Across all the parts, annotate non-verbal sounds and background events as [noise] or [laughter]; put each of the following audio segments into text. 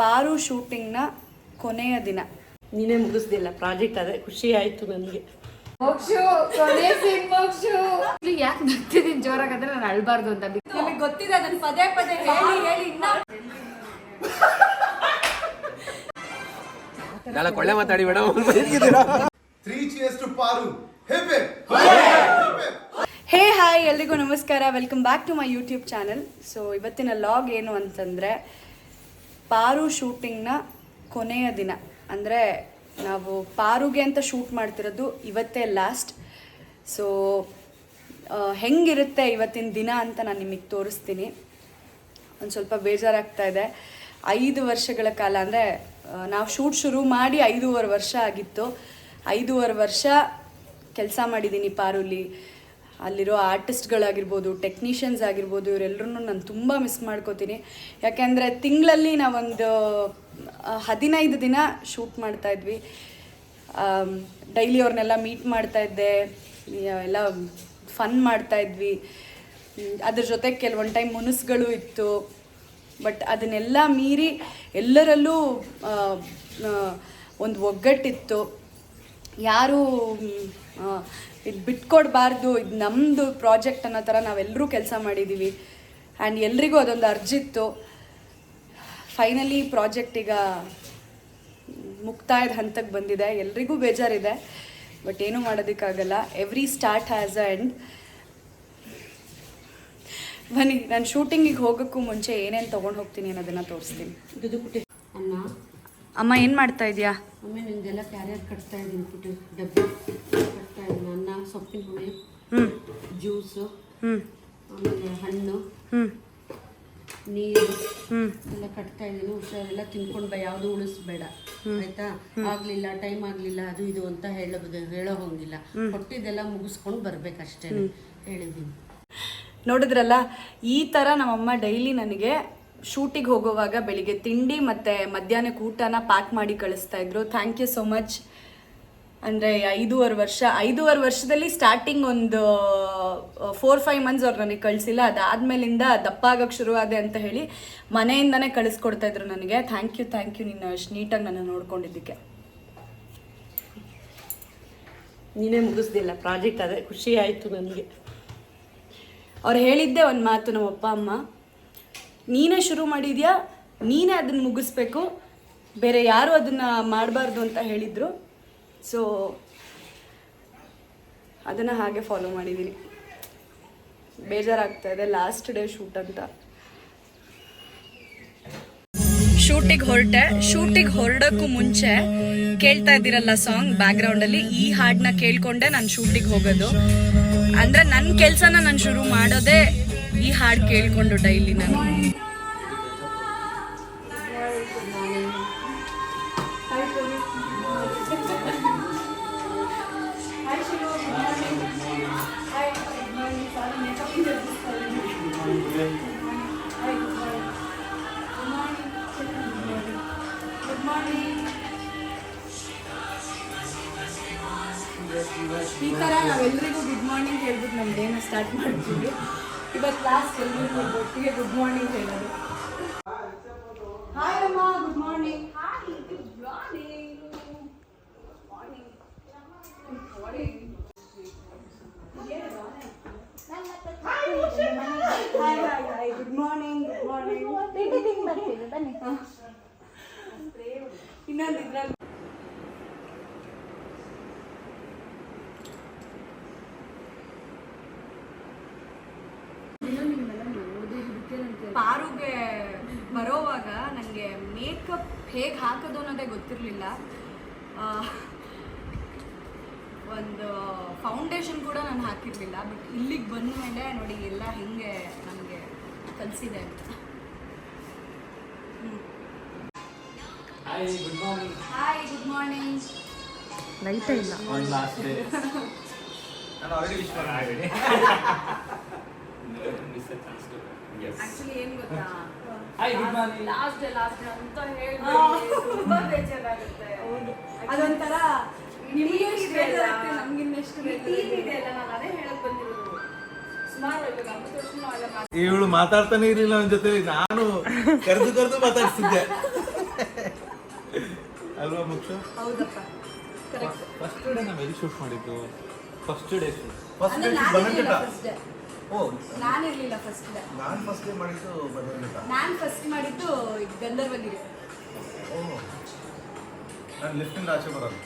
ಪಾರು ಶೂಟಿಂಗ್ನ ಕೊನೆಯ ದಿನ. ನೀನೇ ಮುಗಿಸ್ದಿಲ್ಲ ಪ್ರಾಜೆಕ್ಟ್ ಅದೇ ಖುಷಿ ಆಯ್ತು ನನಗೆ. ಮೋಕ್ಷು ಕೊನೆ ಸೀನ್ ಮೋಕ್ಷು. ಯಾಕೆ ನಗ್ತಿದ್ದೀನಿ ಜೋರಾಗಂದ್ರೆ ನಾನು ಅಳ್ಬಾರ್ದು ಅಂತ ನಿಮಗೆ ಗೊತ್ತಿದೆ ಅದನ್ನ ಪದೇ ಪದೇ ಹೇಳಿ ಹೇಳಿ ಇನ್ನ. ಮಾತಾಡಿ madam three cheers to Paaru hey hi ಎಲ್ರಿಗೂ ನಮಸ್ಕಾರ. Welcome back to my YouTube channel so ಇವತ್ತಿನ ಲಾಗ್ ಏನು ಅಂತಂದರೆ ಪಾರು ಶೂಟಿಂಗ್ನ ಕೊನೆಯ ದಿನ. ಅಂದರೆ ನಾವು ಪಾರುಗೆ ಅಂತ ಶೂಟ್ ಮಾಡ್ತಿರೋದು ಇವತ್ತೇ ಲಾಸ್ಟ್ ಸೊ ಹೆಂಗಿರುತ್ತೆ ಇವತ್ತಿನ ದಿನ ಅಂತ ನಾನು ನಿಮಗೆ ತೋರಿಸ್ತೀನಿ. ಒಂದು ಸ್ವಲ್ಪ ಬೇಜಾರಾಗ್ತಾ ಇದೆ. ಐದು ವರ್ಷಗಳ ಕಾಲ ಅಂದರೆ ನಾವು ಶೂಟ್ ಶುರು ಮಾಡಿ ಐದೂವರೆ ವರ್ಷ ಆಗಿತ್ತು. ಐದೂವರೆ ವರ್ಷ ಕೆಲಸ ಮಾಡಿದ್ದೀನಿ ಪಾರುಲಿ. ಅಲ್ಲಿರೋ ಆರ್ಟಿಸ್ಟ್ಗಳಾಗಿರ್ಬೋದು, ಟೆಕ್ನಿಷಿಯನ್ಸ್ ಆಗಿರ್ಬೋದು ಇವರೆಲ್ಲರೂ ನಾನು ತುಂಬ ಮಿಸ್ ಮಾಡ್ಕೋತೀನಿ. ಯಾಕೆಂದರೆ ತಿಂಗಳಲ್ಲಿ ನಾವೊಂದು ಹದಿನೈದು ದಿನ ಶೂಟ್ ಮಾಡ್ತಾಯಿದ್ವಿ ಡೈಲಿ ಅವ್ರನ್ನೆಲ್ಲ ಮೀಟ್ ಮಾಡ್ತಾ ಇದ್ದೆ. ಎಲ್ಲ ಫನ್ ಮಾಡ್ತಾ ಇದ್ವಿ. ಅದ್ರ ಜೊತೆ ಕೆಲವೊಂದು ಟೈಮ್ ಮುನಸ್ಗಳು ಇತ್ತು. ಬಟ್ ಅದನ್ನೆಲ್ಲ ಮೀರಿ ಎಲ್ಲರಲ್ಲೂ ಒಂದು ಒಗ್ಗಟ್ಟಿತ್ತು. ಯಾರು ಇದು ಬಿಟ್ಕೊಡ್ಬಾರ್ದು ಇದು ನಮ್ಮದು ಪ್ರಾಜೆಕ್ಟ್ ಅನ್ನೋ ಥರ ನಾವೆಲ್ಲರೂ ಕೆಲಸ ಮಾಡಿದ್ದೀವಿ ಆ್ಯಂಡ್ ಎಲ್ರಿಗೂ ಅದೊಂದು ಅರ್ಜಿತ್ತು. ಫೈನಲಿ ಪ್ರಾಜೆಕ್ಟ್ ಈಗ ಮುಕ್ತಾಯದ ಹಂತಕ್ಕೆ ಬಂದಿದೆ. ಎಲ್ರಿಗೂ ಬೇಜಾರಿದೆ. ಬಟ್ ಏನೂ ಮಾಡೋದಕ್ಕಾಗಲ್ಲ. Every start has a end ಬನ್ನಿ ನಾನು ಶೂಟಿಂಗಿಗೆ ಹೋಗೋಕ್ಕೂ ಮುಂಚೆ ಏನೇನು ತೊಗೊಂಡು ಹೋಗ್ತೀನಿ ಅನ್ನೋದನ್ನು ತೋರಿಸ್ತೀನಿ. ಅನ್ನ ಅಮ್ಮ ಏನು ಮಾಡ್ತಾ ಇದೆಯಾ? ಅಮ್ಮ ನಿಮಗೆಲ್ಲ ಕ್ಯಾರಿಯರ್ ಕಟ್ತಾ ಇದ್ದೀನಿ ಪುಟ್ಟಿ. ಡಬ್ಬಿ ಕಟ್ತಾ ಇದ್ದೀನಿ ಸೊಪ್ಪಿನ ಹುಳಿ ಹ್ಮ್. ಜ್ಯೂಸು ಆಮೇಲೆ ಹಣ್ಣು. ನೀರು. ಎಲ್ಲ ಕಟ್ತಾ ಇದ್ದೀನಿ. ಹುಷಾರೆಲ್ಲ. ತಿನ್ಕೊಂಡು ಬಾ. ಯಾವುದು ಉಳಿಸ್ಬೇಡ. ಆಯ್ತಾ? ಆಗ್ಲಿಲ್ಲ. ಟೈಮ್ ಆಗ್ಲಿಲ್ಲ. ಅದು ಇದು ಅಂತ ಹೇಳೋದು ಹೇಳೋ ಹೋಗಿಲ್ಲ. ಕೊಟ್ಟಿದ್ದೆಲ್ಲ ಮುಗಿಸ್ಕೊಂಡು ಬರ್ಬೇಕಷ್ಟೇ ಹೇಳಿದ್ದೀನಿ. ನೋಡಿದ್ರಲ್ಲ ಈ ತರ ನಮ್ಮಮ್ಮ ಡೈಲಿ ನನಗೆ ಶೂಟಿಗೆ ಹೋಗುವಾಗ ಬೆಳಿಗ್ಗೆ ತಿಂಡಿ ಮತ್ತು ಮಧ್ಯಾಹ್ನಕ್ಕೆ ಊಟನ ಪ್ಯಾಕ್ ಮಾಡಿ ಕಳಿಸ್ತಾ ಇದ್ರು. ಥ್ಯಾಂಕ್ ಯು ಸೋ ಮಚ್ ಅಂದರೆ ಐದೂವರೆ ವರ್ಷ ಐದೂವರೆ ವರ್ಷದಲ್ಲಿ ಸ್ಟಾರ್ಟಿಂಗ್ ಒಂದು ಫೋರ್ ಫೈವ್ ಮಂತ್ಸ್ ಅವ್ರು ನನಗೆ ಕಳಿಸಿಲ್ಲ. ಅದಾದ್ಮೇಲಿಂದ ದಪ್ಪ ಆಗಕ್ಕೆ ಶುರುವಾದೆ ಅಂತ ಹೇಳಿ ಮನೆಯಿಂದನೇ ಕಳಿಸ್ಕೊಡ್ತಾ ಇದ್ರು ನನಗೆ. ಥ್ಯಾಂಕ್ ಯು ಥ್ಯಾಂಕ್ ಯು ನೀನು ಅಷ್ಟು ನೀಟಾಗಿ ನನ್ನ ನೋಡ್ಕೊಂಡಿದ್ದಕ್ಕೆ. ನೀನೇ ಮುಗಿಸ್ದಿಲ್ಲ ಪ್ರಾಜೆಕ್ಟ್ ಅದೇ ಖುಷಿ ಆಯ್ತು ನನಗೆ. ಅವ್ರು ಹೇಳಿದ್ದೆ ಒಂದು ಮಾತು ನಮ್ಮ ಅಪ್ಪ ಅಮ್ಮ. ನೀನೇ ಶುರು ಮಾಡಿದ್ಯಾ? ನೀನೇ ಅದನ್ನು ಮುಗಿಸ್ಬೇಕು. ಬೇರೆ ಯಾರು ಅದನ್ನು ಮಾಡಬಾರ್ದು ಅಂತ ಹೇಳಿದರು. ಸೊ ಅದನ್ನು ಹಾಗೆ ಫಾಲೋ ಮಾಡಿದ್ದೀನಿ ಬೇಜಾರಾಗ್ತಾ ಇದೆ ಲಾಸ್ಟ್ ಡೇ ಶೂಟ್ ಅಂತ. ಶೂಟಿಗೆ ಹೊರಟೆ, ಶೂಟಿಗೆ ಹೊರಡೋಕ್ಕೂ ಮುಂಚೆ ಕೇಳ್ತಾ ಇದ್ದೀರಲ್ಲ ಸಾಂಗ್ ಬ್ಯಾಕ್ಗ್ರೌಂಡಲ್ಲಿ ಈ ಹಾಡನ್ನ ಕೇಳ್ಕೊಂಡೆ ನಾನು ಶೂಟಿಗೆ ಹೋಗೋದು. ಅಂದ್ರೆ ನನ್ನ ಕೆಲಸನ ನಾನು ಶುರು ಮಾಡೋದೇ ಈ ಹಾಡು ಕೇಳ್ಕೊಂಡು ಡೈಲಿ ನಾನು. ಈ ಥರ ನಾವೆಲ್ಲರಿಗೂ ಗುಡ್ ಮಾರ್ನಿಂಗ್ ಹೇಳ್ಬಿಟ್ಟು ನಮ್ಮ ಡೇನ ಸ್ಟಾರ್ಟ್ ಮಾಡ್ತೀವಿ. ಇವತ್ತು ಲಾಸ್ಟ್ ಎಲ್ರಿಗೂ ಒಟ್ಟಿಗೆ ಗುಡ್ ಮಾರ್ನಿಂಗ್ ಹೇಳೋದು ಹಾಯ್ ಅಮ್ಮ good morning hi good morning hi hi hi good morning good morning ಇನ್ನೊಂದು ಇದ್ರಲ್ಲಿ ಪಾರುಗೆ ಬರೋವಾಗ ನನಗೆ ಮೇಕಪ್ ಹೇಗೆ ಹಾಕೋದು ಅನ್ನೋದೇ ಗೊತ್ತಿರಲಿಲ್ಲ. ಒಂದು ಫೌಂಡೇಶನ್ ಕೂಡ ನಾನು ಹಾಕಿರಲಿಲ್ಲ ಬಟ್ ಇಲ್ಲಿಗೆ ಬಂದ ಮೇಲೆ ನೋಡಿ ಎಲ್ಲ ಹೆಂಗೆ ಕಲಿಸಿದೆ [laughs] ಅಂತ hi good morning hi good morning on last day ನಾನು ಆಲ್ರೆಡಿ ವಿಶ್ ಮಾಡಿದ್ದೀನಿ miss chance to yes actually ಏನು ಗೊತ್ತಾ? Hi good morning last day last day ಅಂತ ಹೇಳಿ ತುಂಬಾ ಬೇಜಾರಾಗುತ್ತೆ. ಅದೊಂಥರ ನಿಮಗೆ ಎಷ್ಟು ಬೇಜಾರಾಗುತ್ತೆ. ನಮ್ಗಿನ್ನೆಷ್ಟು ಬೇಜಾರಾಗುತ್ತೆ ನಾನು ಅದೇ ಹೇಳಕ್ ಬಂದಿರೋದು. ಇವಳು ಮಾತಾಡ್ತಾನೆ ಇರಲಿಲ್ಲ ಅವನ ಜೊತೆ. ನಾನು ಕರೆದು ಕರೆದು ಮಾತಾಡ್ತಿದ್ದೆ. ಅಲ್ವಾ ಕರೆಕ್ಟ್ ಫಸ್ಟ್ ಡೇ ನಾವು ಎಲ್ಲಿ ಶೂಟ್ ಮಾಡಿದ್ದು. First day shoot. First day day ಓ. ನಾನಿರ್ಲಿಲ್ಲ ಫಸ್ಟ್ ಡೇ ನಾನು ಫಸ್ಟ್ ಡೇ ಮಾಡಿದ್ದು ಬಂದಿರಲಿಲ್ಲ ನಾನು ಫಸ್ಟ್ ಮಾಡಿದ್ದು ಗಂಧರ್ವಗಿರಿ. ಓ. ನಾನು ಲಿಫ್ಟಿಂದ ಆಚೆ ಬರೋದು.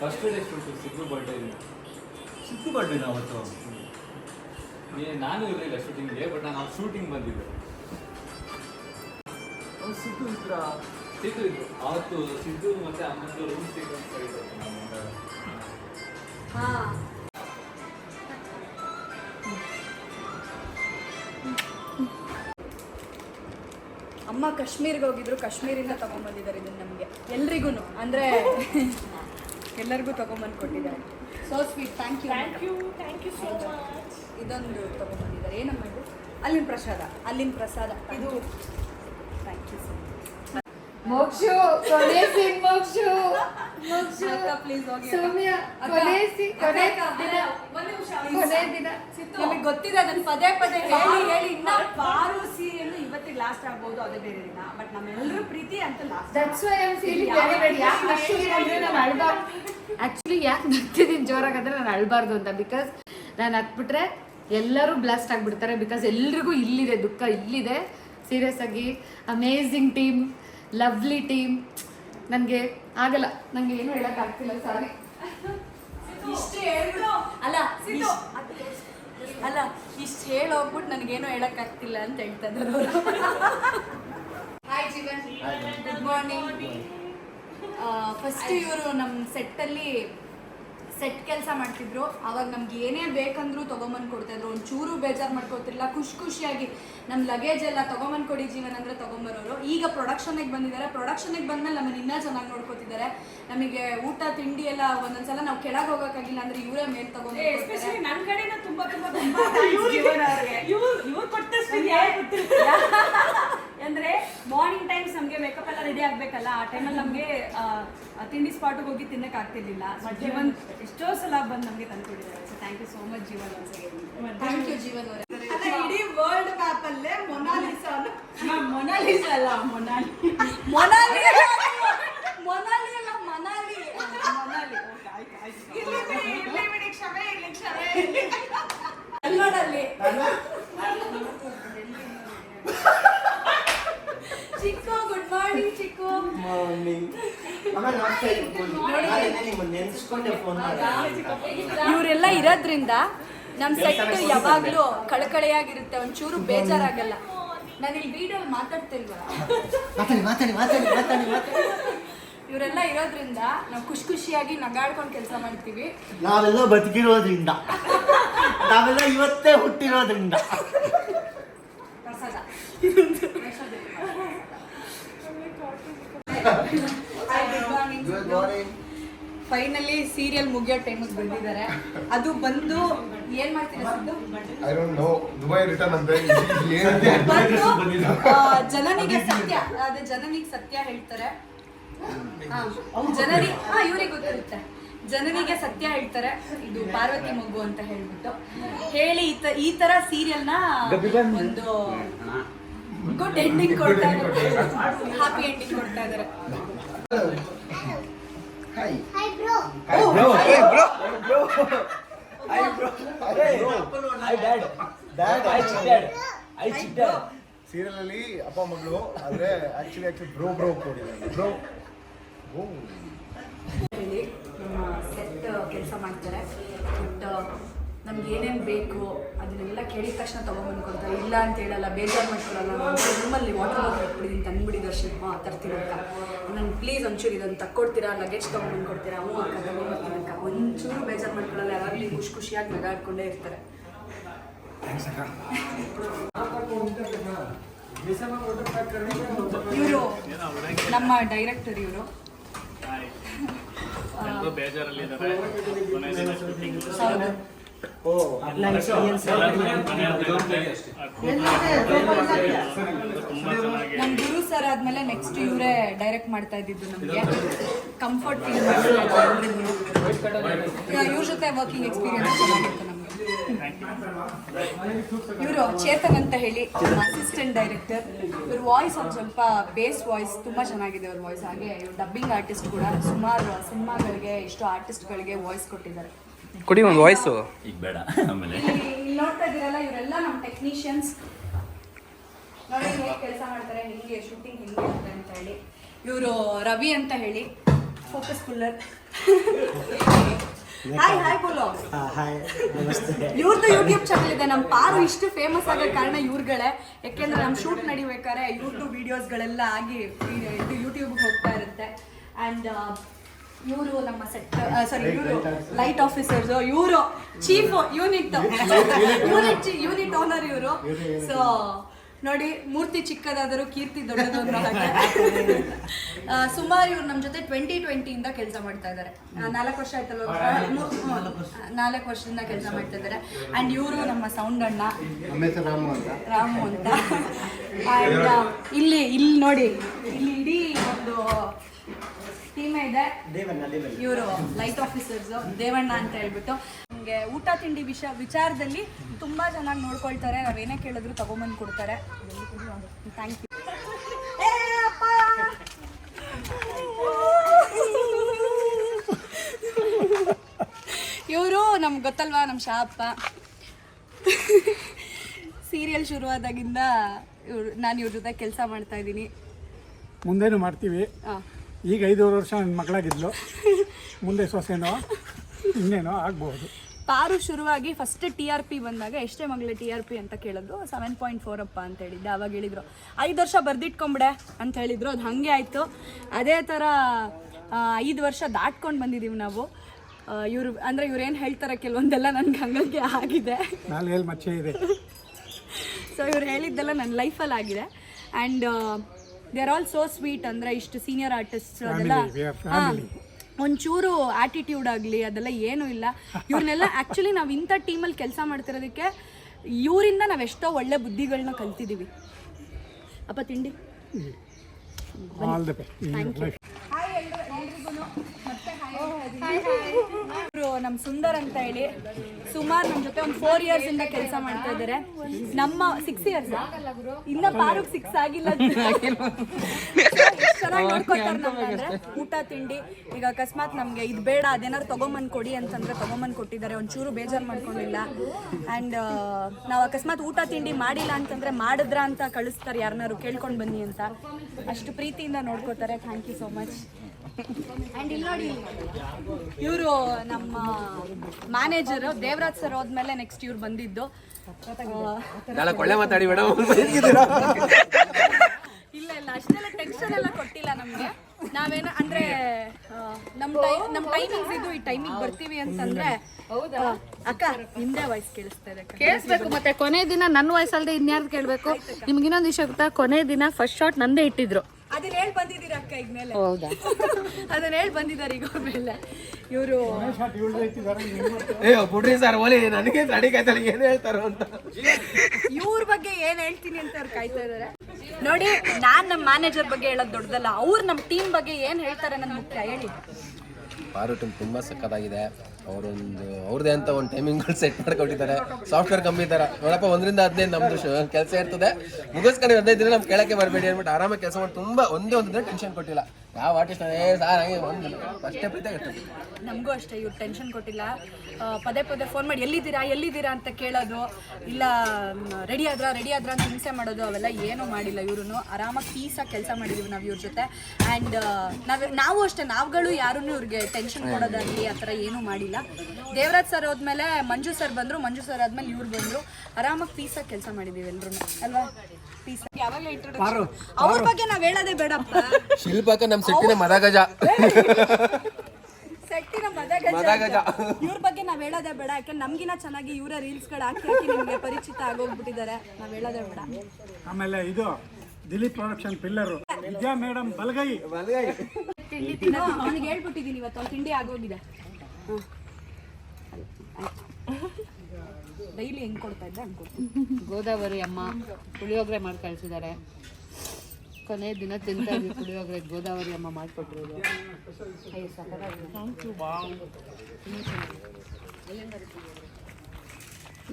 First day shoot Siddu birthday [laughs] ಸಿಕ್ಕು ನಾವು ಅವತ್ತು. ನೀ- ನಾನು ಇರಲಿಲ್ಲ ಶೂಟಿಂಗ್ಗೆ ಬಟ್ ನಾನು ಶೂಟಿಂಗ್ ಬಂದಿದ್ದೆ ಅವ್ರು ಸಿದ್ದು ಇದ್ರ? ಸಿದ್ದು ಇದ್ರು. ಅವತ್ತು ಸಿದ್ದು ಮತ್ತೆ ಅಮ್ಮಂದು ರೂಮ್ ಸೀಕ್ವೆನ್ಸ್ ಹಾ. ಅಮ್ಮ ಕಾಶ್ಮೀರಿಗೆ ಹೋಗಿದ್ರು ಕಾಶ್ಮೀರಿಂದ ತಗೊಂಡ್ಬಂದಿದ್ದಾರೆ ಇದನ್ನ ನಮಗೆ. ಎಲ್ರಿಗೂ ಅಂದರೆ ಎಲ್ಲರಿಗೂ ತಗೊಂಬಂದು ಕೊಟ್ಟಿದ್ದಾರೆ. So sweet thank you thank you thank you so much ಇದೊಂದು ತಗೊಂಡ್ಬಂದಿದ್ದಾರೆ ಏನಮ್ಮ ಇದು? ಅಲ್ಲಿನ ಪ್ರಸಾದ ಅಲ್ಲಿನ ಪ್ರಸಾದ. ಇದು ಥ್ಯಾಂಕ್ ಯು ಸೊ ಮೋಕ್ಷು ಕೊನೆ ಸೀನ್ ಮೋಕ್ಷು. ಸೌಮ್ಯ ಕೊನೆ ಸಿ ಕೊನೆ ಕೊನೆ ದಿನ ನಿಮಗೆ ಗೊತ್ತಿದೆ ಅದನ್ನ ಪದೇ ಪದೇ ಹೇಳಿ ಹೇಳಿ. ಇನ್ನ ಬಾರು ಸೀರಿಯಲ್ ಇವತ್ತಿಗೆ ಲಾಸ್ಟ್ ಆಗ್ಬೋದು ಅದೇ ಬೇರೆ ದಿನ. ಬಟ್ ನಮ್ಮೆಲ್ಲರೂ ಪ್ರೀತಿ ಅಂತ last that's why I am feeling very very ಯಾಕೆ ನಾನು ಅಳ್ಬಾರ್ದು. ಆ್ಯಕ್ಚುಲಿ ಯಾಕೆ ನಗ್ತಿದ್ದೀನಿ ಜೋರಾಗಿಂದ್ರೆ ನಾನು ಅಳ್ಬಾರ್ದು ಅಂತ. ಬಿಕಾಸ್ ನಾನು ಹತ್ಬಿಟ್ರೆ ಎಲ್ಲರೂ ಬ್ಲಾಸ್ಟ್ ಆಗಿಬಿಡ್ತಾರೆ. ಬಿಕಾಸ್ ಎಲ್ರಿಗೂ ಇಲ್ಲಿದೆ ದುಃಖ ಇಲ್ಲಿದೆ. ಸೀರಿಯಸ್ ಆಗಿ ಅಮೇಝಿಂಗ್ ಟೀಮ್ ಲವ್ಲಿ ಟೀಮ್ ನನಗೆ ಆಗಲ್ಲ ನನಗೆ ಏನು ಹೇಳೋಕ್ಕಾಗ್ತಿಲ್ಲ ಸಾರಿ ಇಷ್ಟು ಹೇಳ್ಬಿಟ್ಟು ಅಲ್ಲ ಇಷ್ಟ್- ಅಲ್ಲ ಇಷ್ಟು ಹೇಳೋಗ್ಬಿಟ್ಟು ನನಗೇನು ಹೇಳೋಕ್ಕಾಗ್ತಿಲ್ಲ ಅಂತ ಹೇಳ್ತಾ ಇದ್ದಾರೆ ಅವರು. Hi Jeevan good morning first ಇವರು ನಮ್ಮ ಸೆಟ್ಟಲ್ಲಿ ಸೆಟ್ ಕೆಲಸ ಮಾಡ್ತಿದ್ರು. ಅವಾಗ ನಮ್ಗೆ ಏನೇ ಬೇಕಂದ್ರೂ ತೊಗೊಂಬಂದು ಕೊಡ್ತಾಯಿದ್ರು ಚೂರು ಬೇಜಾರು ಮಾಡ್ಕೊತಿರ್ಲಿಲ್ಲ ಖುಷಿ ಖುಷಿಯಾಗಿ ನಮ್ಮ ಲಗೇಜ್ ಎಲ್ಲ ತೊಗೊಂಬಂದು ಕೊಡಿ ಜೀವನ ಅಂದರೆ ತೊಗೊಂಬರೋರು. ಈಗ ಪ್ರೊಡಕ್ಷನಿಗೆ ಬಂದಿದ್ದಾರೆ. ಪ್ರೊಡಕ್ಷನಿಗೆ ಬಂದ್ಮೇಲೆ ನಮ್ಮನ್ನು ಇನ್ನೂ ಚೆನ್ನಾಗಿ ನೋಡ್ಕೋತಿದ್ದಾರೆ. ನಮಗೆ ಊಟ ತಿಂಡಿ ಎಲ್ಲ ಒಂದೊಂದ್ಸಲ ನಾವು ಕೆಳಗೆ ಹೋಗೋಕ್ಕಾಗಿಲ್ಲ ಅಂದರೆ ಇವರೇ ಮೇಲೆ ಎಸ್ಪೆಷಲಿ ತೊಗೊಂಡು ನನ್ನ ಕಡೆಯಿಂದ ತುಂಬಾ ತುಂಬಾ [laughs] ತುಂಬಾ ಇವ್ರು ಇವ್ರು ಕೊಟ್ಟಷ್ಟು ಯಾರು ಗೊತ್ತಿಲ್ಲ ಅಂದ್ರೆ ಮಾರ್ನಿಂಗ್ ಟೈಮ್ಸ್ ನಮಗೆ ಮೇಕಪ್ ಎಲ್ಲ ಆ ಟೈಮಲ್ಲಿ ನಮಗೆ ತಿಂಡಿ ಸ್ಪಾಟ್ಗೆ ಹೋಗಿ ತಿನ್ನಕ್ ಆಗ್ತಿರ್ಲಿಲ್ಲ. ಬಟ್ ಜೀವನ್ ಎಷ್ಟೋ ಸಲ ಬಂದು ನಮಗೆ ತಂದ್ಕೊಟ್ಟಿದ್ದಾರೆ so thank you so much Jeevan thank you Jeevan ಇಡೀ ವರ್ಲ್ಡ್ ಮ್ಯಾಪ್ ಅಲ್ಲೇ ಮೊನಾಲಿಸಾ ಮೊನಾಲಿಸಾ ಅಲ್ಲ ಮೊನಾಲಿ ಮೊನಾಲಿ ಮೊನಾಲಿ ಅಲ್ಲ ಮನಾಲಿ ಮೊನಾಲಿ ಇರ್ಲಿ ಬಿಡಿ ಇರ್ಲಿ ಬಿಡಿ ಕ್ಷಮೆ ಇರ್ಲಿ ಕ್ಷಮೆ ಕನ್ನಡಲ್ಲಿ ಚಿಕ್ಕು ಗುಡ್ ಮಾರ್ನಿಂಗ್ ಚಿಕ್ಕು ಇವರೆಲ್ಲ ಇರೋದ್ರಿಂದ ನಮ್ಮ ಸೆಟ್ ಯಾವಾಗಲೂ ಕಳಕಳೆಯಾಗಿರುತ್ತೆ ಒಂಚೂರು ಬೇಜಾರಾಗಲ್ಲ. ನಾನು ಇಲ್ಲಿ ವೀಡಿಯೋ ಮಾತಾಡ್ತಿಲ್ವಲ್ಲ ಮಾತಾಡಿ ಮಾತಾಡಿ ಮಾತಾಡಿ ಮಾತಾಡಿ ಮಾತಾಡಿ. ಇವರೆಲ್ಲ ಇರೋದ್ರಿಂದ ನಾವು ಖುಷಿ ಖುಷಿಯಾಗಿ ನಗಾಡ್ಕೊಂಡು ಕೆಲಸ ಮಾಡ್ತೀವಿ. ನಾವೆಲ್ಲ ಬದುಕಿರೋದ್ರಿಂದ. ನಾವೆಲ್ಲ ಇವತ್ತೇ ಹುಟ್ಟಿರೋದ್ರಿಂದ. ಪ್ರಸಾದ. ಗುಡ್ ಮಾರ್ನಿಂಗ್ ಫೈನಲಿ ಸೀರಿಯಲ್ ಮುಗಿಯೋ ಟೈಮಿಗೆ ಬಂದಿದ್ದಾರೆ. ಅದು ಬಂದು ಏನ್ ಮಾಡ್ತೀರಾ Siddu? I don't know Dubai return ಏನಂತೆ ಬಂದು ಆ, ಜನನಿಗೆ ಸತ್ಯ ಅದೇ ಜನನಿಗೆ ಸತ್ಯ ಹೇಳ್ತಾರೆ. ಜನರಿಗೆ ಜನನಿ ಹಾ ಇವ್ರಿಗೆ ಗೊತ್ತಿರುತ್ತೆ. ಜನನಿಗೆ ಸತ್ಯ ಹೇಳ್ತಾರೆ. ಇದು ಪಾರ್ವತಿ ಮಗು ಅಂತ ಹೇಳ್ಬಿಟ್ಟು. ಹೇಳಿ ಈ ತ- ಈ ತರ ಸೀರಿಯಲ್ನ ಒಂದು ಗುಡ್ ಎಂಡಿಂಗ್ ಕೊಡ್ತಾ ಇದ್ದಾರೆ. ಹ್ಯಾಪಿ ಎಂಡಿಂಗ್ ಕೊಡ್ತಾ ಇದ್ದಾರೆ. ಹಾಯ್ ಸೀರಿಯಲ್ ಅಲ್ಲಿ ಅಪ್ಪ ಮಗಳು ಆದ್ರೆ ಆಕ್ಚುಲಿ ಆಕ್ಚುಲಿ ಬ್ರೋ ಬ್ರೋ ಕೊಡಿ ಬ್ರೋ ಓ. ನಮ್ಮ ಸೆಟ್ ಕೆಲಸ ಮಾಡ್ತಾರೆ. ಬಟ್ ನಮ್ಗೆ ಏನೇನು ಬೇಕು ಅದನ್ನೆಲ್ಲ ಕೇಳಿದ ತಕ್ಷಣ ತೊಗೊಂಬಂದು ಕೊಡ್ತಾರೆ. ಇಲ್ಲ ಅಂತ ಹೇಳಲ್ಲ ಬೇಜಾರು ಮಾಡ್ಕೊಳ್ಳಲ್ಲ ರೂಮಲ್ಲಿ ವಾಟರ್ ಬಾಟಲ್ ಇಟ್ಬಿಡಿದ್ದೀನಿ ತಂದ್ಬಿಡಿ ದರ್ಶನ್. ಹಾಂ ತರ್ತೀನಿ ಅಕ್ಕ ನಂಗೆ ಪ್ಲೀಸ್ ಒಂಚೂರು ಇದನ್ನು ತಕ್ಕೊಡ್ತೀರಾ? ಲಗೇಜ್ ತೊಗೊಂಡ್ಬಂದು ಕೊಡ್ತೀರಾ? ಹ್ಞೂ ಅಕ್ಕ ತೊಗೊಂಬರ್ತೀನಿ ಅಕ್ಕ. ಒಂಚೂರು ಬೇಜಾರು ಮಾಡ್ಕೊಳ್ಳಲ್ಲ ಯಾವಾಗಲೂ ಖುಷಿ ಖುಷಿಯಾಗಿ ನಗಾಡ್ಕೊಂಡೇ ಇರ್ತಾರೆ. ಇವರು ನಮ್ಮ ಡೈರೆಕ್ಟರ್ ಇವರು. [laughs] ನಮ್ಮ ಗುರು ಸರ್ ಆದ್ಮೇಲೆ ನೆಕ್ಸ್ಟ್ ಇವರೇ ಡೈರೆಕ್ಟ್ ಮಾಡ್ತಾ ಇದ್ದಿದ್ದು ನಮಗೆ. ಕಂಫರ್ಟ್ ಫೀಲ್ ಇವ್ರ ಜೊತೆ ವರ್ಕಿಂಗ್ ಎಕ್ಸ್ಪೀರಿಯನ್ಸ್ ಚೆನ್ನಾಗಿತ್ತು ನಮಗೆ ಇವರು ಚೇತನ್ ಅಂತ ಹೇಳಿ ಅಸಿಸ್ಟೆಂಟ್ ಡೈರೆಕ್ಟರ್ ಇವ್ರ ವಾಯ್ಸ್ ಒಂದು ಸ್ವಲ್ಪ ಬೇಸ್ ವಾಯ್ಸ್ ತುಂಬ ಚೆನ್ನಾಗಿದೆ ಅವ್ರ ವಾಯ್ಸ್ ಹಾಗೆ ಇವ್ರು ಡಬ್ಬಿಂಗ್ ಆರ್ಟಿಸ್ಟ್ ಕೂಡ ಸುಮಾರು ಸಿನಿಮಾಗಳಿಗೆ ಇಷ್ಟು ಆರ್ಟಿಸ್ಟ್ಗಳಿಗೆ ವಾಯ್ಸ್ ಕೊಟ್ಟಿದ್ದಾರೆ ಕೊಡಿ ಒಂದು ವಾಯ್ಸು ಈಗ ಬೇಡ ಆಮೇಲೆ. ಇಲ್ಲಿ ನೋಡ್ತಾ ಇದ್ದೀರಲ್ಲ ಇವರೆಲ್ಲ ನಮ್ಮ ಟೆಕ್ನಿಷಿಯನ್ಸ್ ನೋಡಿ ಹೇಗೆ ಕೆಲಸ ಮಾಡ್ತಾರೆ ಹಿಂಗೆ ಶೂಟಿಂಗ್ ಹಿಂಗೆ ಅಂತ ಹೇಳಿ. ಇವರು ರವಿ ಅಂತ ಹೇಳಿ. ಫೋಕಸ್ ಕುಲ್ಲರ್ ಹಾಯ್ ಹಾಯ್ ಬೋಲೋ ಹಾಯ್ ನಮಸ್ತೆ. ಇವ್ರದ್ದು ಯೂಟ್ಯೂಬ್ ಚಾನಲ್ ಇದೆ. ನಮ್ಮ ಪಾರು ಇಷ್ಟು ಫೇಮಸ್ ಆಗೋ ಕಾರಣ ಇವ್ರುಗಳೇ. ಯಾಕೆಂದ್ರೆ ನಮ್ಮ ಶೂಟ್ ನಡಿಬೇಕಾದ್ರೆ ಯೂಟ್ಯೂಬ್ ವಿಡಿಯೋಸ್ಗಳೆಲ್ಲ ಆಗಿ ಇದು ಯೂಟ್ಯೂಬ್ಗೆ ಹೋಗ್ತಾ ಇರುತ್ತೆ. ಆ್ಯಂಡ್ ಇವರು ನಮ್ಮ ಸೆಟ್ ಸಾರಿ ಇವರು ಲೈಟ್ ಆಫೀಸರ್ಸ್ ಇವರು chief unit unit unit owner ಇವರು. ಸೊ ನೋಡಿ ಮೂರ್ತಿ ಚಿಕ್ಕದಾದರೂ ಕೀರ್ತಿ ದೊಡ್ಡದು ಅನ್ನೋ ಹಾಗೆ. ಆ, ಸುಮಾರು ಇವ್ರು ನಮ್ಮ ಜೊತೆ ಟ್ವೆಂಟಿ ಟ್ವೆಂಟಿಯಿಂದ ಕೆಲಸ ಮಾಡ್ತಾ ಇದ್ದಾರೆ ನಾಲ್ಕು ವರ್ಷ ಆಯ್ತಲ್ಲ ನಾಲ್ಕು ವರ್ಷದಿಂದ ಕೆಲಸ ಮಾಡ್ತಾ ಇದ್ದಾರೆ ಆ್ಯಂಡ್ ಇವರು ನಮ್ಮ ಸೌಂಡ್ ಅಣ್ಣ. ನಮ್ಮ ರಾಮು ಅಂತ. ರಾಮು ಅಂತ. ಆ್ಯಂಡ್ ಇಲ್ಲಿ ಇಲ್ಲಿ ನೋಡಿ ಇಲ್ಲಿ ಇಡೀ ಒಂದು ಟೀಮೇ ಇದೆ. ಇವರು ಲೈಟ್ ಆಫೀಸರ್ಸ್ ದೇವಣ್ಣ ಅಂತ ಹೇಳ್ಬಿಟ್ಟು. ನಮಗೆ ಊಟ ತಿಂಡಿ ವಿಷಯ ವಿಚಾರದಲ್ಲಿ ತುಂಬಾ ಚೆನ್ನಾಗಿ ನೋಡ್ಕೊಳ್ತಾರೆ. ನಾವೇನೇ ಕೇಳಿದ್ರು ತಗೊಂಬಂದು ಕೊಡ್ತಾರೆ. ಥ್ಯಾಂಕ್ ಯು ಇವರು ನಮ್ಗೆ ಗೊತ್ತಲ್ವಾ? ನಮ್ಮ ಶಾಪ. ಸೀರಿಯಲ್ ಶುರುವಾದಾಗಿಂದ ಇವ್ರು ನಾನು ಇವ್ರ ಜೊತೆ ಕೆಲಸ ಮಾಡ್ತಾ ಇದ್ದೀನಿ. ಮುಂದೇನು ಮಾಡ್ತೀವಿ? ಹಾಂ ಈಗ ಐದೂವರೆ ವರ್ಷ ನನ್ನ ಮಗಳಾಗಿದ್ಲು. ಮುಂದೆ ಸೊಸೆನೋ ಇನ್ನೇನೋ ಆಗ್ಬೋದು. ಕಾರು ಶುರುವಾಗಿ ಫಸ್ಟ್ ಟಿ ಆರ್ ಪಿ ಬಂದಾಗ ಎಷ್ಟೇ ಮಗಳ ಟಿ ಆರ್ ಪಿ ಅಂತ ಕೇಳಿದ್ರು ಸೆವೆನ್ ಪಾಯಿಂಟ್ ಫೋರ್ ಅಪ್ಪ ಅಂತ ಹೇಳಿದ್ದೆ ಅವಾಗ ಹೇಳಿದ್ರು. ಐದು ವರ್ಷ ಬರ್ದಿಟ್ಕೊಂಬಿಡೆ ಅಂತ ಹೇಳಿದ್ರು ಅದು ಹಾಗೆ ಆಯಿತು. ಅದೇ ಥರ ಐದು ವರ್ಷ ದಾಟ್ಕೊಂಡು ಬಂದಿದ್ದೀವಿ ನಾವು. ಇವರು ಅಂದರೆ ಇವ್ರು ಏನು ಹೇಳ್ತಾರೆ ಕೆಲವೊಂದೆಲ್ಲ ನನಗೆ ಹಂಗಾಗಿ ಆಗಿದೆ. ಮಚ್ಚೆ ಇದೆ. ಸೊ ಇವ್ರು ಹೇಳಿದ್ದೆಲ್ಲ ನನ್ನ ಲೈಫಲ್ಲಿ ಆಗಿದೆ. And they are all so sweet ಅಂದ್ರೆ ಇಷ್ಟು ಸೀನಿಯರ್ ಆರ್ಟಿಸ್ಟ್ ಅದೆಲ್ಲ. ಹಾ. ಒಂಚೂರು ಆಟಿಟ್ಯೂಡ್ ಆಗಲಿ ಅದೆಲ್ಲ ಏನೂ ಇಲ್ಲ. ಇವ್ರನ್ನೆಲ್ಲ ಆ್ಯಕ್ಚುಲಿ ನಾವು ಇಂಥ ಟೀಮಲ್ಲಿ ಕೆಲಸ ಮಾಡ್ತಿರೋದಕ್ಕೆ ಇವರಿಂದ ನಾವು ಎಷ್ಟೋ ಒಳ್ಳೆ ಬುದ್ಧಿಗಳನ್ನ ಕಲ್ತಿದ್ದೀವಿ ಅಪ್ಪ ತಿಂಡಿ. ಆಲ್ ದ ಬೆಸ್ಟ್ ಲೈಫ್ ಇವರು ನಮ್ಮ ಸುಂದರ್ ಅಂತ ಹೇಳಿ ಸುಮಾರು ನಮ್ಮ ಜೊತೆ ಒಂದು ಫೋರ್ ಇಯರ್ಸ್ ಇಂದ ಕೆಲಸ ಮಾಡ್ತಾ ಇದ್ದಾರೆ ನಮ್ಮ ಸಿಕ್ಸ್ ಇಯರ್ಸ್ ಇನ್ನ ಪಾರುಕ್ ಸಿಕ್ಸ್ ಆಗಿಲ್ಲ. [laughs] ಚೆನ್ನಾಗಿ ನೋಡ್ಕೊತಾರೆ ನಮ್ಮಂದ್ರೆ ಊಟ ತಿಂಡಿ ಈಗ ಅಕಸ್ಮಾತ್ ನಮ್ಗೆ ಇದು ಬೇಡ ಅದೇನಾದ್ರು ತಗೊಂಬಂದ್ ಕೊಡಿ ಅಂತಂದ್ರೆ ತಗೊಂಬಂದ್ ಕೊಟ್ಟಿದ್ದಾರೆ. ಒಂಚೂರು ಬೇಜಾರು ಮಾಡ್ಕೊಂಡಿಲ್ಲ. ಅಂಡ್ ನಾವು ಅಕಸ್ಮಾತ್ ಊಟ ತಿಂಡಿ ಮಾಡಿಲ್ಲ ಅಂತಂದ್ರೆ ಮಾಡಿದ್ರ ಅಂತ ಕಳಿಸ್ತಾರೆ ಯಾರನ್ನಾರು ಕೇಳ್ಕೊಂಡು ಬನ್ನಿ ಅಂತ. ಅಷ್ಟು ಪ್ರೀತಿಯಿಂದ ನೋಡ್ಕೋತಾರೆ thank you so much and ಇಲ್ಲಿ ನೋಡಿ ಇವರು ನಮ್ಮ ಮ್ಯಾನೇಜರ್ ದೇವರಾಜ್ ಸರ್ ಹೋದ್ಮೇಲೆ ನೆಕ್ಸ್ಟ್ ಇವ್ರು ಬಂದಿದ್ದು. ನಾಲ್ಕು ಒಳ್ಳೆ ಮಾತಾಡಿ ಮೇಡಮ್. ಇಲ್ಲ ಇಲ್ಲ ಅಷ್ಟೆಲ್ಲ ಟೆನ್ಷನ್ ಎಲ್ಲ ಕೊಟ್ಟಿಲ್ಲ ನಮಗೆ. ನಾವೇನ ಅಂದ್ರೆ ನಮ್ಮ ನಮ್ ಟೈ ನಮ್ ಟೈಮಿಂಗ್ಸ್ ಇದು ಈ ಟೈಮಿಗೆ ಬರ್ತೀವಿ ಅಂತಂದ್ರೆ ಹೌದಾ? ಅಕ್ಕ ಹಿಂದೆ ವಾಯ್ಸ್ ಕೇಳಿಸ್ತಾ ಇದೆ. ಕೇಳಿಸ್ಬೇಕು ಮತ್ತೆ. ಕೊನೆ ದಿನ ನನ್ನ ವಯಸ್ಸಲ್ದೆ ಇನ್ಯಾರ್ದು ಕೇಳಬೇಕು? ನಿಮ್ಗೆ ಇನ್ನೊಂದು ವಿಷಯ ಗೊತ್ತಾ? ಕೊನೆ ದಿನ ಫಸ್ಟ್ ಶಾಟ್ ನಂದೇ ಇಟ್ಟಿದ್ರು. ಅದನ್ನ ಹೇಳಿ ಬಂದಿದ್ದೀರಾ ಅಕ್ಕ ಈಗ ಮೇಲೆ? ಹೌದಾ? ಅದನ್ನ ಹೇಳಿ ಬಂದಿದ್ದಾರೆ ಈಗ ಮೇಲೆ. ಇವರು ಏ ಬಿಡ್ರಿ ಸರ್ ಓಲಿ ನನಗೆ ತಡಿಕಾಯ್ತಲ್ಲ ಏನು ಹೇಳ್ತಾರೋ ಅಂತ. ಇವ್ರ ಬಗ್ಗೆ ಏನ್ ಹೇಳ್ತೀನಿ ಅಂತ ಅವ್ರು ಕಾಯ್ತಾ ಇದಾರೆ? ನೋಡಿ ನಾನ್ ನಮ್ ಮ್ಯಾನೇಜರ್ ಬಗ್ಗೆ ಹೇಳೋದು ದೊಡ್ಡದಲ್ಲ ಅವ್ರು ನಮ್ಮ ಟೀಮ್ ಬಗ್ಗೆ ಏನ್ ಹೇಳ್ತಾರೆ ನನ್ ಮುಖ್ಯ ಹೇಳಿ. ಪಾರು ಟೀಮ್ ತುಂಬಾ ಸಕ್ಕತ್ತಾಗಿದೆ ಅವರೊಂದು, ಅವ್ರದೇ ಅಂತ ಒಂದು ಟೈಮಿಂಗ್ಗಳು ಸೆಟ್ ಮಾಡ್ಕೊಟ್ಟಿದ್ದಾರೆ. ಸಾಫ್ಟ್ವೇರ್ ಕಮ್ಮಿ ಥರ ನೋಡಪ್ಪ, ಒಂದರಿಂದ ಹದಿನೈದು ನಮ್ಮದು ಕೆಲಸ ಇರ್ತದೆ. ಮುಗಿಸ್ಕೊಂಡು ಹದಿನೈದು ದಿನ ನಮ್ಗೆ ಕೇಳೋಕ್ಕೆ ಬರಬೇಡಿ ಅಂದ್ಬಿಟ್ಟು ಆರಾಮಾಗಿ ಕೆಲಸ ಮಾಡಿ, ತುಂಬ ಒಂದೇ ಒಂದು ದಿನ ಟೆನ್ಷನ್ ಕೊಟ್ಟಿಲ್ಲ. ಯಾವ ಆರ್ಟಿಸ್ಟ್ ಸಾರ್ ಹಂಗೆ ಒಂದು ಅಷ್ಟೇ ಪ್ರೀತಿ ಅಷ್ಟೇ ನಮಗೂ ಅಷ್ಟೇ, ಇವ್ರು ಟೆನ್ಷನ್ ಕೊಟ್ಟಿಲ್ಲ. ಪದೇ ಪದೇ ಫೋನ್ ಮಾಡಿ, ಎಲ್ಲಿದ್ದೀರಾ ಎಲ್ಲಿದ್ದೀರಾ? ಅಂತ ಕೇಳೋದು, ಇಲ್ಲ ರೆಡಿ ಆದ್ರ ರೆಡಿ ಆದ್ರ ಅಂತ ಹಿಂಸೆ ಮಾಡೋದು, ಅವೆಲ್ಲ ಏನೂ ಮಾಡಿಲ್ಲ ಇವ್ರು ಆರಾಮಾಗಿ ಪೀಸಾಗಿ ಕೆಲಸ ಮಾಡಿದೀವಿ ನಾವು ಇವ್ರ ಜೊತೆ. ಆ್ಯಂಡ್ ನಾವು ನಾವು ಅಷ್ಟೇ, ನಾವುಗಳು ಯಾರೂ ಇವ್ರಿಗೆ ಟೆನ್ಷನ್ ಕೊಡೋದಾಗಲಿ ಆ ಥರ ಏನೂ ಮಾಡಿಲ್ಲ. ದೇವರಾಜ್ ಸರ್ ಹೋದ್ಮೇಲೆ ಮಂಜು ಸರ್ ಬಂದರು, ಮಂಜು ಸರ್ ಆದ್ಮೇಲೆ ಇವ್ರು ಬಂದರು. ಆರಾಮಾಗಿ ಪೀಸಾಗಿ ಕೆಲಸ ಮಾಡಿದ್ದೀವಿ ಎಲ್ಲರೂ ಅಲ್ವಾ? ಪೀಸ್ ಯಾವಾಗಲೂ ಇಂಟ್ರೊಡಕ್ಷನ್ ಅವ್ರ ಬಗ್ಗೆ ನಾವ್ ಹೇಳೋದೇ ಬೇಡಪ್ಪ. ಶಿಲ್ಪಕ ನಮ್ಮ [laughs] ಸೆಟ್ಟಿನ ಮದಗಜ. ಸೆಟ್ಟಿನ ಮದಗಜ ಇವ್ರ ಬಗ್ಗೆ ನಾವ್ ಹೇಳೋದೇ ಬೇಡ. ಯಾಕೆ ನಮ್ಗಿನ ಚೆನ್ನಾಗಿ ಇವರ ರೀಲ್ಸ್ಗಳು ಹಾಕಿ ಹಾಕಿ ನಿಮ್ಗೆ ಪರಿಚಿತ ಆಗೋಗ್ಬಿಟ್ಟಿದ್ದಾರೆ. ನಾವ್ ಹೇಳೋದೇ ಬೇಡ. ಆಮೇಲೆ ಇದು Dileep production pillar Vidya madam ಬಲಗೈ. ಬಲಗೈ. ತಿಂಡಿ ತಿನ್ನೋ ಅವ್ನಿಗೆ ಹೇಳ್ಬಿಟ್ಟಿದೀನಿ ಇವತ್ತು. ಅವ್ನು ತಿಂಡಿ ಆಗೋಗಿದೆ. ಡೈಲಿ ಹೆಂಗ್ ಕೊಡ್ತಾ ಇದ್ದೆ ಅನ್ಕೊಡ್ತೀನಿ ಗೋದಾವರಿ ಅಮ್ಮ ಪುಳಿಯೋಗರೆ ಮಾಡಿ ಕಳಿಸಿದ್ದಾರೆ. ಕೊನೆ ದಿನ ತಿಂತಾ ಇದ್ವಿ ಪುಳಿಯೋಗರೆ ಗೋದಾವರಿ ಅಮ್ಮ ಮಾಡಿಕೊಟ್ಟಿರೋದು.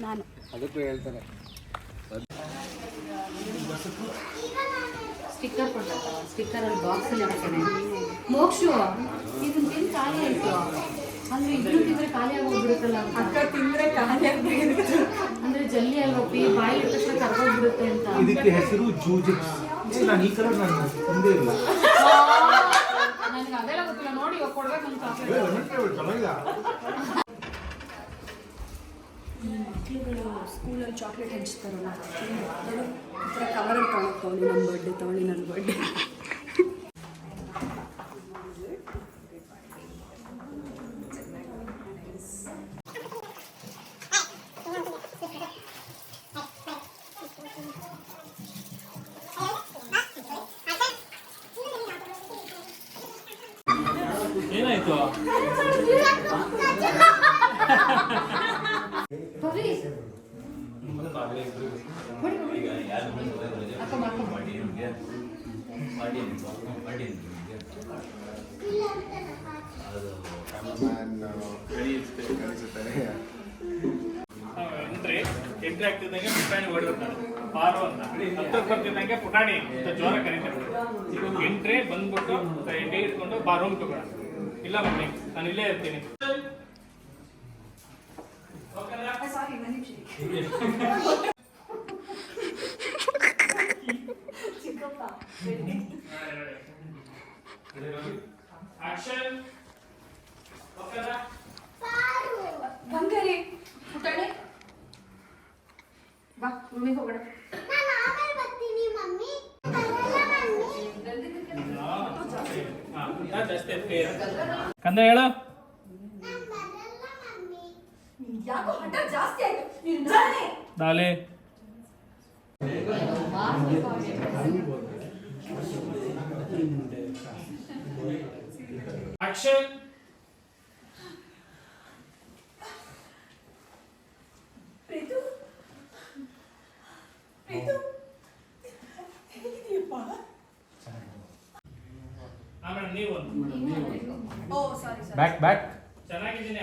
ನಾನು. ಅದಕ್ಕೂ ಹೇಳ್ತಾರೆ. ಸ್ಟಿಕ್ಕರ್ ಕೊಡ್ತಾರೆ ಸ್ಟಿಕ್ಕರ್ ಅಲ್ಲಿ ಬಾಕ್ಸ್ ಅಲ್ಲಿ ಇರ್ತಾನೆ ಮೋಕ್ಷು ಇದನ್ನ ತಿಂದು ಖಾಲಿ ಆಯ್ತು ತಿಂದ್ರೆ ಖಾಲಿ ಆಗೋಗ್ಬಿಡುತ್ತಲ್ಲ ಅಂತ. ಅಕ್ಕ ತಿಂದರೆ ಖಾಲಿ ಆಗ್ಬಿಡುತ್ತೆ ಅಂದ್ರೆ ಜಲ್ಲಿ ಬಾಯಿ ತಕ್ಷಣ ಅಂತ. ಇದಕ್ಕೆ ಹೆಸರು ಜೂಜಿಪ್ಸ್. ನಾನು ಈ ಕಲರ್ ನಾನು ತಂದೇ ಇಲ್ಲ. ನನಗೆ ಅದೆಲ್ಲ ಗೊತ್ತಿಲ್ಲ. ನೋಡಿ ಇವಾಗ ಕೊಡ್ಬೇಕು ಅಂತ ಸ್ಕೂಲಲ್ಲಿ ಚಾಕ್ಲೇಟ್ ಹಂಚ್ತಾರಲ್ಲ ನೋಡು ಈ ಥರ ಕವರಲ್ಲಿ ತೊಗೊಳ್ಳಿ ನನ್ನ ಬರ್ಡೇ ತಗೊಳ್ಳಿ ನನ್ನ ಬರ್ಡೇ ಎಂಟ್ರಿ ಎಂಟ್ರಿ ಆಗ್ತಿದ್ದಂಗೆ ಪುಟಾಣಿ ಹೊಡೆದಿರ್ತಾರೆ ಪಾರು ಅಂತ. ಹತ್ತಕ್ಕೆ ಬರ್ತಿದ್ದಂಗೆ ಪುಟಾಣಿ ಅಂತ ಜೋರ ಕರೀತಾರೆ ಎಂಟ್ರಿ ಬಂದ್ಬಿಟ್ಟು ಎಂಟ್ರಿ ಇಟ್ಕೊಂಡು ಬಾ ರೂಮ್ ತಗೊಳ ಇಲ್ಲ ಬನ್ನಿ ನಾನು ಇಲ್ಲೇ ಇರ್ತೀನಿ. ಆಕ್ಷನ್ ಓಕೆನಾ ಬಂಗಾರಿ ಪುಟಾಣಿ. ಬಾ ಹೋಗೋಣ. ಕಂದ ಹೇಳು. ಯಾಕೋ ಹಠ ಜಾಸ್ತಿ ಆಯ್ತು. ದಾಲೆ ಆಕ್ಷನ್ ಪ್ರೀತು ಪ್ರೀತು ಹೇಗಿದೆಯಪ್ಪ ಆಮೇಲೆ ನೀವು ಓ ಸಾರಿ ಸಾರಿ ಬ್ಯಾಕ್ ಬ್ಯಾಕ್ ಚೆನ್ನಾಗಿದ್ದೀನಿ